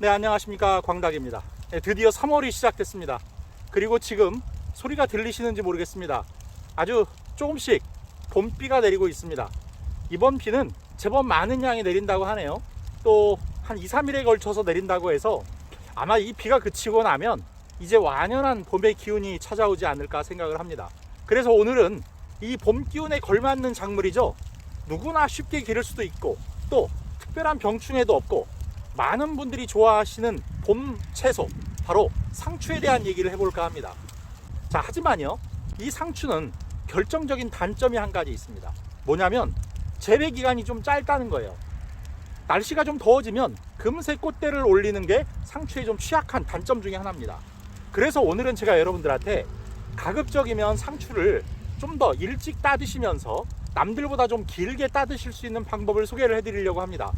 네, 안녕하십니까. 광닭입니다. 네, 드디어 3월이 시작됐습니다. 그리고 지금 소리가 들리시는지 모르겠습니다. 아주 조금씩 봄비가 내리고 있습니다. 이번 비는 제법 많은 양이 내린다고 하네요. 또 한 2, 3일에 걸쳐서 내린다고 해서 아마 이 비가 그치고 나면 이제 완연한 봄의 기운이 찾아오지 않을까 생각을 합니다. 그래서 오늘은 이 봄 기운에 걸맞는 작물이죠. 누구나 쉽게 기를 수도 있고 또 특별한 병충해도 없고 많은 분들이 좋아하시는 봄 채소 바로 상추에 대한 얘기를 해볼까 합니다. 자 하지만요 이 상추는 결정적인 단점이 한 가지 있습니다. 뭐냐면 재배 기간이 좀 짧다는 거예요. 날씨가 좀 더워지면 금세 꽃대를 올리는 게 상추에 좀 취약한 단점 중에 하나입니다. 그래서 오늘은 제가 여러분들한테 가급적이면 상추를 좀 더 일찍 따드시면서 남들보다 좀 길게 따드실 수 있는 방법을 소개를 해드리려고 합니다.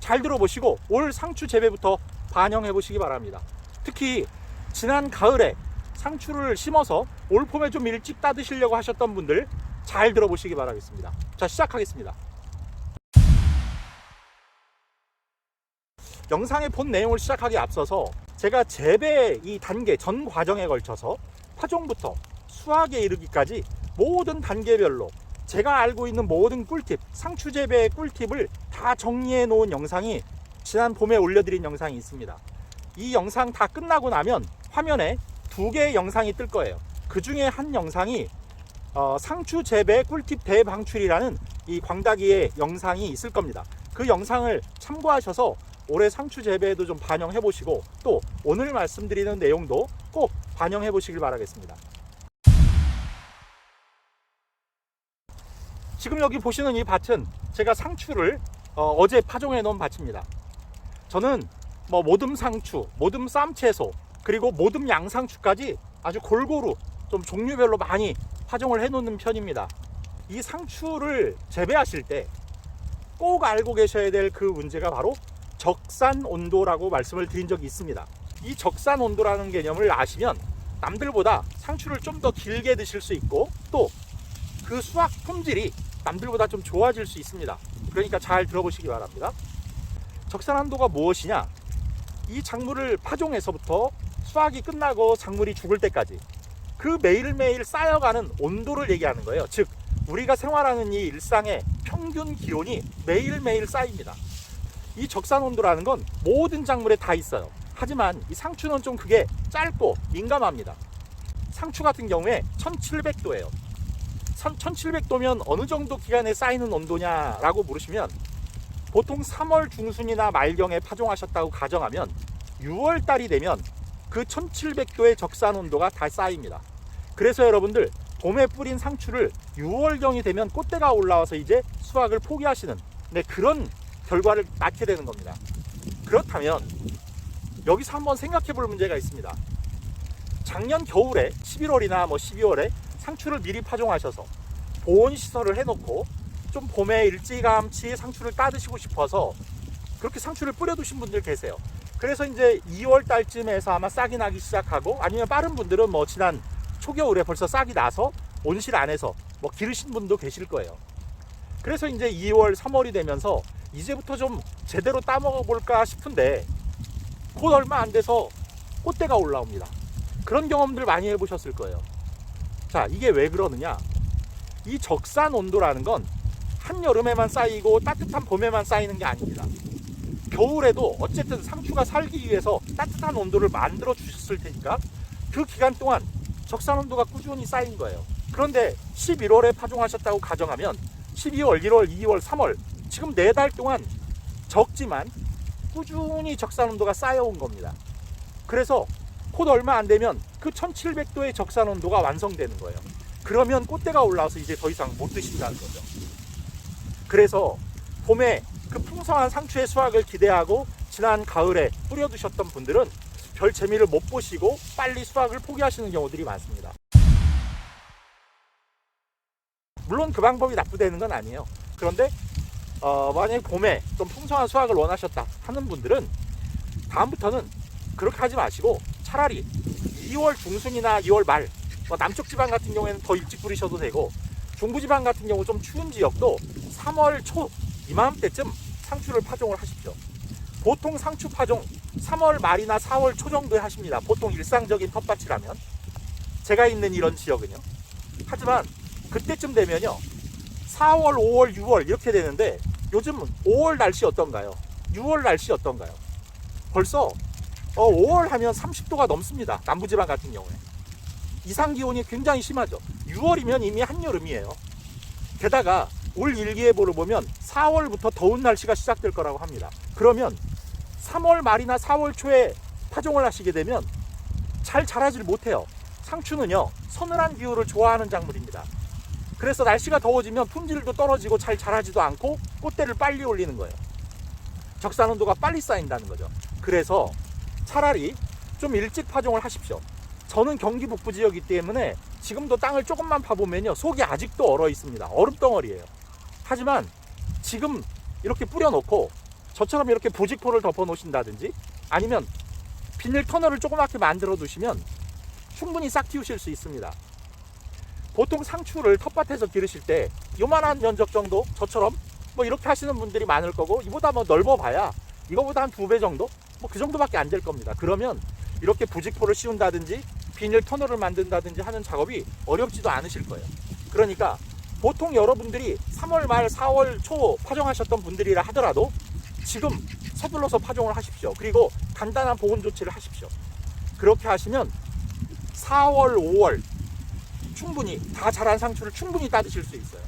잘 들어보시고 올 상추 재배부터 반영해 보시기 바랍니다. 특히 지난 가을에 상추를 심어서 올 봄에 좀 일찍 따드시려고 하셨던 분들 잘 들어보시기 바라겠습니다. 자, 시작하겠습니다. 영상의 본 내용을 시작하기 앞서서 제가 재배 이 단계 전 과정에 걸쳐서 파종부터 수확에 이르기까지 모든 단계별로 제가 알고 있는 모든 꿀팁, 상추 재배의 꿀팁을 다 정리해 놓은 영상이 지난 봄에 올려드린 영상이 있습니다. 이 영상 다 끝나고 나면 화면에 두 개의 영상이 뜰 거예요. 그 중에 한 영상이 어, 상추 재배 꿀팁 대방출이라는 이 광다기의 영상이 있을 겁니다. 그 영상을 참고하셔서 올해 상추 재배에도 좀 반영해 보시고 또 오늘 말씀드리는 내용도 꼭 반영해 보시길 바라겠습니다. 지금 여기 보시는 이 밭은 제가 상추를 어, 제 파종해 놓은 밭입니다. 저는 뭐 모듬 상추, 모듬 쌈채소, 그리고 모듬 양상추까지 아주 골고루 좀 종류별로 많이 파종을 해 놓는 편입니다. 이 상추를 재배하실 때 꼭 알고 계셔야 될 그 문제가 바로 적산 온도라고 말씀을 드린 적이 있습니다. 이 적산 온도라는 개념을 아시면 남들보다 상추를 좀 더 길게 드실 수 있고 또 그 수확 품질이 남들보다 좀 좋아질 수 있습니다. 그러니까 잘 들어보시기 바랍니다. 적산 온도가 무엇이냐? 이 작물을 파종해서부터 수확이 끝나고 작물이 죽을 때까지 그 매일매일 쌓여가는 온도를 얘기하는 거예요. 즉, 우리가 생활하는 이 일상의 평균 기온이 매일매일 쌓입니다. 이 적산 온도라는 건 모든 작물에 다 있어요. 하지만 이 상추는 좀 그게 짧고 민감합니다. 상추 같은 경우에 1700도예요. 1700도면 어느 정도 기간에 쌓이는 온도냐라고 물으시면 보통 3월 중순이나 말경에 파종하셨다고 가정하면 6월 달이 되면 그 1700도의 적산 온도가 다 쌓입니다. 그래서 여러분들 봄에 뿌린 상추를 6월경이 되면 꽃대가 올라와서 이제 수확을 포기하시는 네, 그런 결과를 낳게 되는 겁니다. 그렇다면 여기서 한번 생각해 볼 문제가 있습니다. 작년 겨울에 11월이나 뭐 12월에 상추를 미리 파종하셔서 보온 시설을 해놓고 좀 봄에 일찌감치 상추를 따드시고 싶어서 그렇게 상추를 뿌려두신 분들 계세요. 그래서 이제 2월 달쯤에서 아마 싹이 나기 시작하고 아니면 빠른 분들은 뭐 지난 초겨울에 벌써 싹이 나서 온실 안에서 뭐 기르신 분도 계실 거예요. 그래서 이제 2월, 3월이 되면서 이제부터 좀 제대로 따먹어 볼까 싶은데 곧 얼마 안 돼서 꽃대가 올라옵니다. 그런 경험들 많이 해보셨을 거예요. 자, 이게 왜 그러느냐? 이 적산 온도라는 건 한여름에만 쌓이고 따뜻한 봄에만 쌓이는 게 아닙니다. 겨울에도 어쨌든 상추가 살기 위해서 따뜻한 온도를 만들어 주셨을 테니까 그 기간 동안 적산 온도가 꾸준히 쌓인 거예요. 그런데 11월에 파종하셨다고 가정하면 12월, 1월, 2월, 3월 지금 네달 동안 적지만 꾸준히 적산 온도가 쌓여온 겁니다. 그래서 곧 얼마 안 되면 그 1700도의 적산 온도가 완성되는 거예요. 그러면 꽃대가 올라와서 이제 더 이상 못 드신다는 거죠. 그래서 봄에 그 풍성한 상추의 수확을 기대하고 지난 가을에 뿌려두셨던 분들은 별 재미를 못 보시고 빨리 수확을 포기하시는 경우들이 많습니다. 물론 그 방법이 나쁘다는 건 아니에요. 그런데 어, 만약에 봄에 좀 풍성한 수확을 원하셨다 하는 분들은 다음부터는 그렇게 하지 마시고 차라리 2월 중순이나 2월 말뭐 남쪽 지방 같은 경우에는 더 일찍 뿌리셔도 되고 중부 지방 같은 경우 좀 추운 지역도 3월 초 이맘때쯤 상추를 파종을 하십시오. 보통 상추 파종 3월 말이나 4월 초 정도에 하십니다. 보통 일상적인 텃밭이라면 제가 있는 이런 지역은요. 하지만 그때쯤 되면요. 4월, 5월, 6월 이렇게 되는데 요즘 5월 날씨 어떤가요? 6월 날씨 어떤가요? 벌써 어, 5월 하면 30도가 넘습니다. 남부지방 같은 경우에. 이상 기온이 굉장히 심하죠. 6월이면 이미 한여름이에요. 게다가 올 일기예보를 보면 4월부터 더운 날씨가 시작될 거라고 합니다. 그러면 3월 말이나 4월 초에 파종을 하시게 되면 잘 자라질 못해요. 상추는요, 서늘한 기후를 좋아하는 작물입니다. 그래서 날씨가 더워지면 품질도 떨어지고 잘 자라지도 않고 꽃대를 빨리 올리는 거예요. 적산 온도가 빨리 쌓인다는 거죠. 그래서 차라리 좀 일찍 파종을 하십시오. 저는 경기 북부 지역이기 때문에 지금도 땅을 조금만 파보면요 속이 아직도 얼어 있습니다. 얼음 덩어리예요. 하지만 지금 이렇게 뿌려놓고 저처럼 이렇게 부직포를 덮어 놓으신다든지 아니면 비닐 터널을 조그맣게 만들어 두시면 충분히 싹 틔우실 수 있습니다. 보통 상추를 텃밭에서 기르실 때 요만한 면적 정도 저처럼 뭐 이렇게 하시는 분들이 많을 거고 이보다 뭐 넓어봐야 이거보다 한 두 배 정도 뭐 그 정도밖에 안 될 겁니다. 그러면 이렇게 부직포를 씌운다든지 비닐 터널을 만든다든지 하는 작업이 어렵지도 않으실 거예요. 그러니까 보통 여러분들이 3월 말 4월 초 파종하셨던 분들이라 하더라도 지금 서둘러서 파종을 하십시오. 그리고 간단한 보온 조치를 하십시오. 그렇게 하시면 4월, 5월 충분히 다 자란 상추를 충분히 따드실 수 있어요.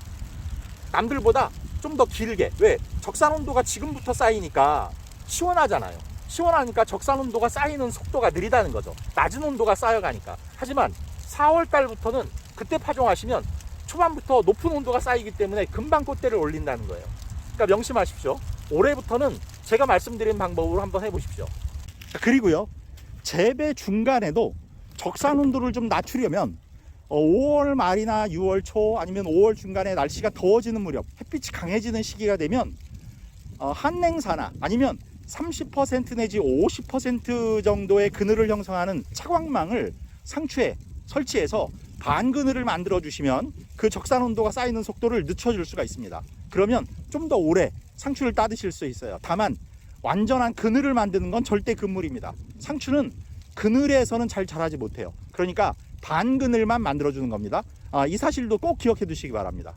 남들보다 좀 더 길게 왜 적산 온도가 지금부터 쌓이니까 시원하잖아요. 시원하니까 적산 온도가 쌓이는 속도가 느리다는 거죠. 낮은 온도가 쌓여가니까. 하지만 4월 달부터는 그때 파종하시면 초반부터 높은 온도가 쌓이기 때문에 금방 꽃대를 올린다는 거예요. 그러니까 명심하십시오. 올해부터는 제가 말씀드린 방법으로 한번 해보십시오. 그리고요, 재배 중간에도 적산 온도를 좀 낮추려면 5월 말이나 6월 초 아니면 5월 중간에 날씨가 더워지는 무렵 햇빛이 강해지는 시기가 되면 어, 한냉사나 아니면 30% 내지 50% 정도의 그늘을 형성하는 차광망을 상추에 설치해서 반그늘을 만들어 주시면 그 적산 온도가 쌓이는 속도를 늦춰줄 수가 있습니다. 그러면 좀 더 오래 상추를 따드실 수 있어요. 다만 완전한 그늘을 만드는 건 절대 금물입니다. 상추는 그늘에서는 잘 자라지 못해요. 그러니까 반그늘만 만들어 주는 겁니다. 아, 이 사실도 꼭 기억해 두시기 바랍니다.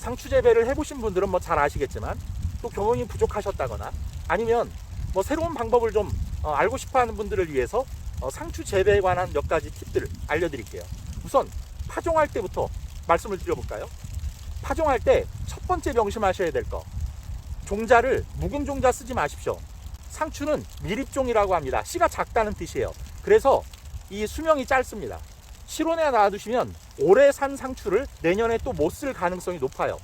상추 재배를 해보신 분들은 뭐 잘 아시겠지만 또 경험이 부족하셨다거나 아니면 뭐 새로운 방법을 좀 어, 알고 싶어하는 분들을 위해서 어, 상추 재배에 관한 몇 가지 팁들을 알려드릴게요. 우선 파종할 때부터 말씀을 드려볼까요? 파종할 때 첫 번째 명심하셔야 될 거. 종자를 묵은 종자 쓰지 마십시오. 상추는 미립종이라고 합니다. 씨가 작다는 뜻이에요. 그래서 이 수명이 짧습니다. 실온에 놔두시면 올해 산 상추를 내년에 또 못 쓸 가능성이 높아요.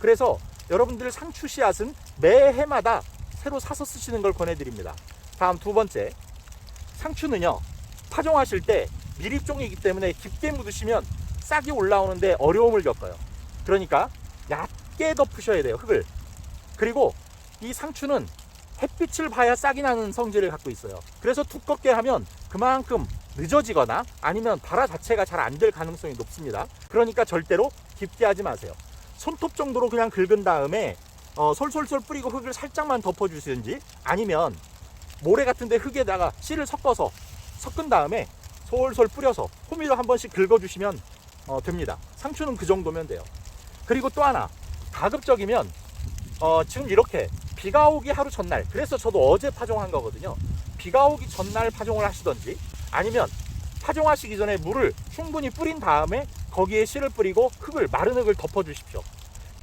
그래서 여러분들 상추 씨앗은 매 해마다 새로 사서 쓰시는 걸 권해드립니다. 다음 두 번째. 상추는요, 파종하실 때 미립종이기 때문에 깊게 묻으시면 싹이 올라오는데 어려움을 겪어요. 그러니까 얕게 덮으셔야 돼요, 흙을. 그리고 이 상추는 햇빛을 봐야 싹이 나는 성질을 갖고 있어요. 그래서 두껍게 하면 그만큼 늦어지거나 아니면 발화 자체가 잘 안 될 가능성이 높습니다. 그러니까 절대로 깊게 하지 마세요. 손톱 정도로 그냥 긁은 다음에 어, 솔솔솔 뿌리고 흙을 살짝만 덮어주시든지 아니면 모래 같은데 흙에다가 씨를 섞어서 섞은 다음에 솔솔 뿌려서 호미로 한 번씩 긁어주시면 어, 됩니다. 상추는 그 정도면 돼요. 그리고 또 하나 가급적이면 어, 지금 이렇게 비가 오기 하루 전날 그래서 저도 어제 파종한 거거든요. 비가 오기 전날 파종을 하시던지 아니면 파종하시기 전에 물을 충분히 뿌린 다음에 거기에 씨를 뿌리고 흙을 마른 흙을 덮어 주십시오.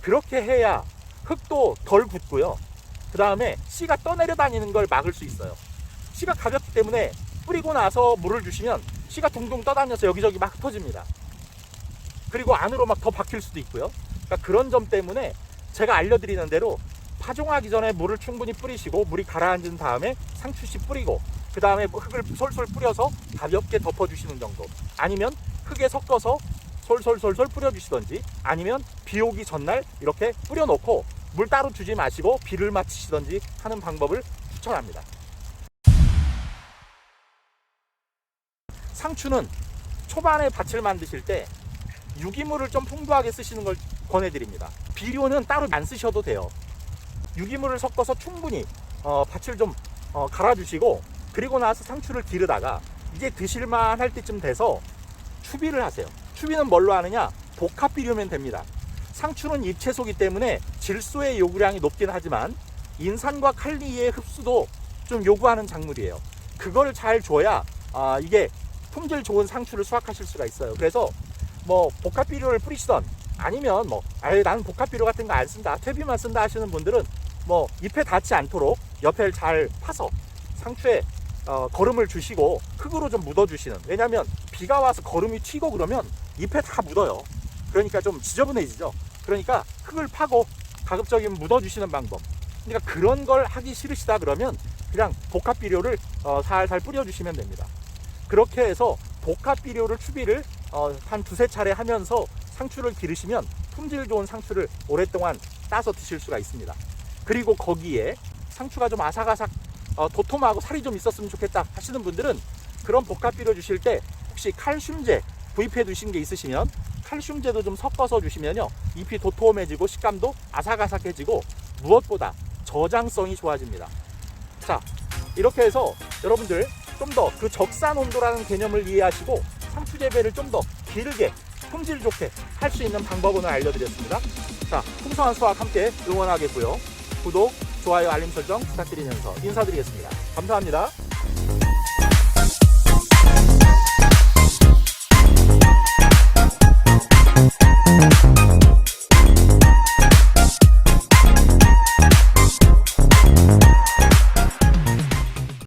그렇게 해야 흙도 덜 굳고요. 그 다음에 씨가 떠내려 다니는 걸 막을 수 있어요. 씨가 가볍기 때문에 뿌리고 나서 물을 주시면 씨가 둥둥 떠다녀서 여기저기 막 흩어집니다. 그리고 안으로 막 더 박힐 수도 있고요. 그러니까 그런 점 때문에 제가 알려드리는 대로 파종하기 전에 물을 충분히 뿌리시고 물이 가라앉은 다음에 상추씨 뿌리고 그 다음에 흙을 솔솔 뿌려서 가볍게 덮어주시는 정도 아니면 흙에 섞어서 솔솔솔솔 뿌려주시던지 아니면 비 오기 전날 이렇게 뿌려놓고 물 따로 주지 마시고 비를 맞히시던지 하는 방법을 추천합니다. 상추는 초반에 밭을 만드실 때 유기물을 좀 풍부하게 쓰시는 걸 권해드립니다. 비료는 따로 안 쓰셔도 돼요. 유기물을 섞어서 충분히 어, 밭을 좀 어, 갈아주시고 그리고 나서 상추를 기르다가 이제 드실만 할 때쯤 돼서 추비를 하세요. 추비는 뭘로 하느냐? 복합 비료면 됩니다. 상추는 잎채소기 때문에 질소의 요구량이 높긴 하지만 인산과 칼리의 흡수도 좀 요구하는 작물이에요. 그걸 잘 줘야 아, 이게 품질 좋은 상추를 수확하실 수가 있어요. 그래서 뭐 복합 비료를 뿌리시던 아니면 뭐 아유 나는 복합 비료 같은 거 안 쓴다 퇴비만 쓴다 하시는 분들은 뭐 잎에 닿지 않도록 옆에 잘 파서 상추에 어, 거름을 주시고 흙으로 좀 묻어주시는. 왜냐하면 비가 와서 거름이 튀고 그러면 잎에 다 묻어요. 그러니까 좀 지저분해지죠. 그러니까 흙을 파고 가급적이면 묻어주시는 방법. 그러니까 그런 걸 하기 싫으시다 그러면 그냥 복합 비료를 어, 살살 뿌려주시면 됩니다. 그렇게 해서 복합 비료를 추비를 어, 한 두세 차례 하면서 상추를 기르시면 품질 좋은 상추를 오랫동안 따서 드실 수가 있습니다. 그리고 거기에 상추가 좀 아삭아삭 어, 도톰하고 살이 좀 있었으면 좋겠다 하시는 분들은 그런 복합 비료 주실 때 혹시 칼슘제 구입해 두신 게 있으시면 칼슘제도 좀 섞어서 주시면요 잎이 도톰해지고 식감도 아삭아삭해지고 무엇보다 저장성이 좋아집니다. 자 이렇게 해서 여러분들 좀 더 그 적산 온도라는 개념을 이해하시고 상추 재배를 좀 더 길게 품질 좋게 할 수 있는 방법을 알려드렸습니다. 자, 풍성한 수확 함께 응원하겠고요. 구독, 좋아요, 알림 설정 부탁드리면서 인사드리겠습니다. 감사합니다.